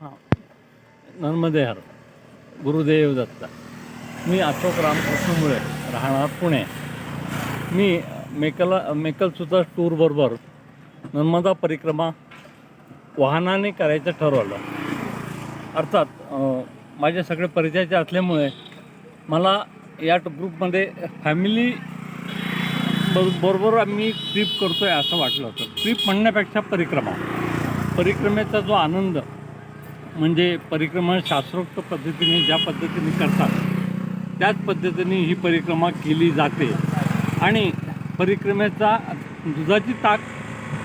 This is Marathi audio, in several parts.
हां. नर्मदे गुरुदेव दत्ता. मी अशोक रामकृष्ण मुळे राहणार पुणे. मी मेकला मेकलसुद्धा टूरबरोबर नर्मदा परिक्रमा वाहनाने करायचं ठरवलं. अर्थात माझ्या माझे सगळे परिचयाचे असल्यामुळे मला या ग्रुपमध्ये फॅमिली बरोबर आम्ही ट्रिप करतो आहे असं वाटलं होतं. ट्रिप म्हणण्यापेक्षा परिक्रमा. परिक्रमेचा जो आनंद म्हणजे परिक्रमा शास्त्रोक्त पद्धतीने ज्या पद्धतीने करतात त्याच पद्धतीने ही परिक्रमा केली जाते. आणि परिक्रमेचा दुधाची ताक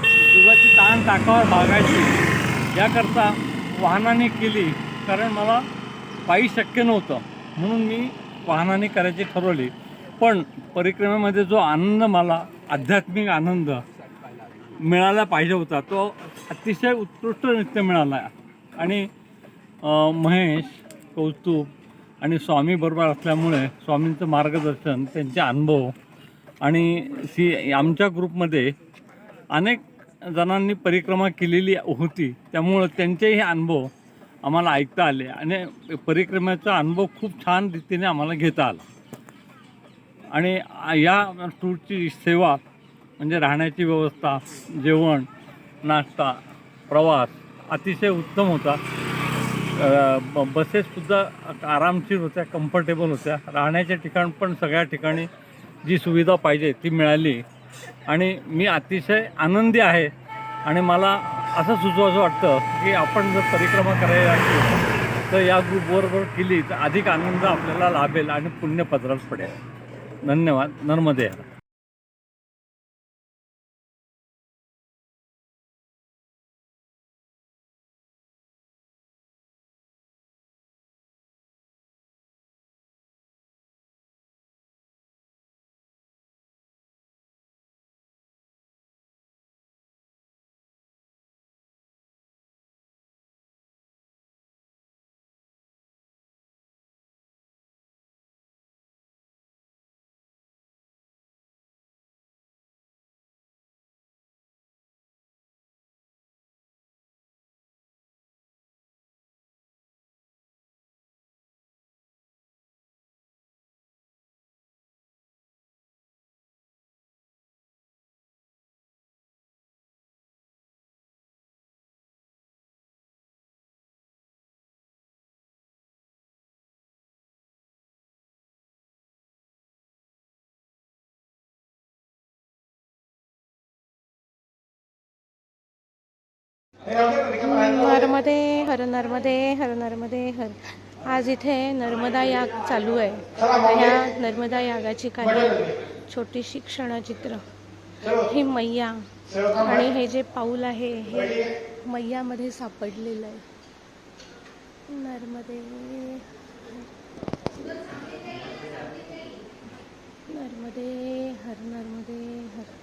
दुधाची ताण ताकावर भागायची याकरता वाहनाने केली कारण मला पायी शक्य नव्हतं. म्हणून मी वाहनाने करायची ठरवली. पण परिक्रमेमध्ये जो आनंद मला आध्यात्मिक आनंद मिळाला पाहिजे होता तो अतिशय उत्कृष्ट नृत्य मिळाला. आणि महेश कौस्तुभ आणि स्वामी बरोबर असल्यामुळे स्वामींचं मार्गदर्शन त्यांचे अनुभव आणि सी आमच्या ग्रुपमध्ये अनेक जणांनी परिक्रमा केलेली होती. त्यामुळं त्यांचेही अनुभव आम्हाला ऐकता आले आणि परिक्रमेचा अनुभव खूप छान रीतीने आम्हाला घेता आला. आणि या टूरची सेवा म्हणजे राहण्याची व्यवस्था जेवण नाश्ता प्रवास अतिशय उत्तम होता. बसेससुद्धा आरामशीर होत्या कम्फर्टेबल होत्या. राहण्याचे ठिकाण पण सगळ्या ठिकाणी जी सुविधा पाहिजे ती मिळाली. आणि मी अतिशय आनंदी आहे. आणि मला असं सुचवायचं वाटतं की आपण जर परिक्रमा करायला लागली तर या ग्रुपबरोबर केली तर अधिक आनंद आपल्याला लाभेल आणि पुण्य पदरात पडेल. धन्यवाद. नर्मदे. नर्मदे हर नर्मदे हर. नर्मदे हर आज इथे नर्मदा याग चालू आहे. या नर्मदा यागाची काही छोटीशी क्षणचित्र. ही मैया आणि हे जे पाऊल आहे हे मैयामध्ये सापडलेलं आहे. नर्मदे नर्मदे हर. नर्मदे हर.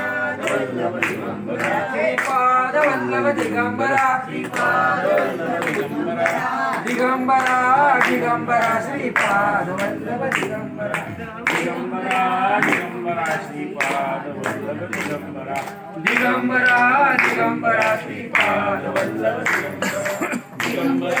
दिगंबरा दिगंबरा दिगंबरा श्रीपादवल्लभ दिगंबरा दिगंबरा दिगंबरा श्रीपाद वल्लभ दिगंबरा दिगंबरा दिगंबरा श्रीपादवल्लभ दिगंबरा दिगंबरा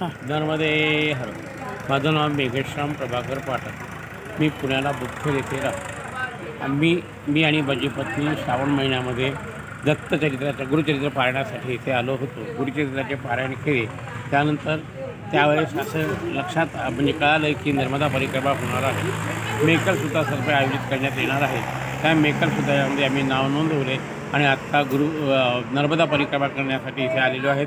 धर्मदे हर। माझं नाव मेघेशराम प्रभाकर पाठक. मी पुण्याला बुद्ध येथे राहतो आम्ही मी आणि माझी पत्नी श्रावण महिन्यामध्ये दत्तचरित्राचं गुरुचरित्र पाळण्यासाठी इथे आलो होतो. गुरुचरित्राचे पारायण केले. त्यानंतर त्यावेळेस असं लक्षात म्हणजे कळालं की नर्मदा परिक्रमा होणार आहे. मेकरसुद्धा सर्व आयोजित करण्यात येणार आहे. त्या मेकरसुद्धा यामध्ये म्हणजे आम्ही नाव नोंदवले आणि आत्ता गुरु नर्मदा परिक्रमा करण्यासाठी इथे आलेलो आहेत.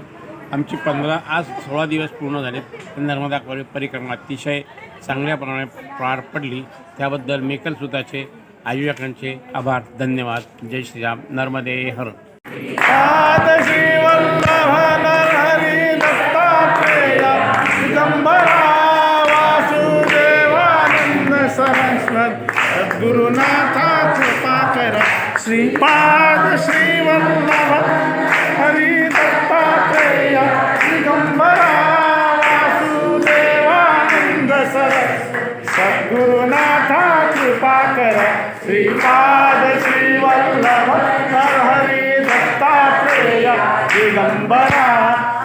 आमची पंधरा आज सोळा दिवस पूर्ण झाले. नर्मदा कॉलेज परिक्रमा अतिशय चांगल्याप्रमाणे पार पडली. त्याबद्दल मेकलसुताचे आयोजकांचे आभार धन्यवाद. जय श्रीराम. नर्मदे हर. श्रीवल्लभ नरहरी दत्तात्रेय दिगंबरा वासुदेवानंद कृपा श्रीपाद श्रीवल्लभ हरी सरस्वत कृपा कर श्रीपाद श्रीवल्लभ हरी दत्तात्रेय दिगंबरा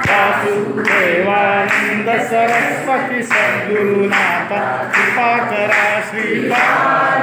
वासुदेवानंद सरस्वती सद्गुरुनाथ कृपा करा श्रीपाद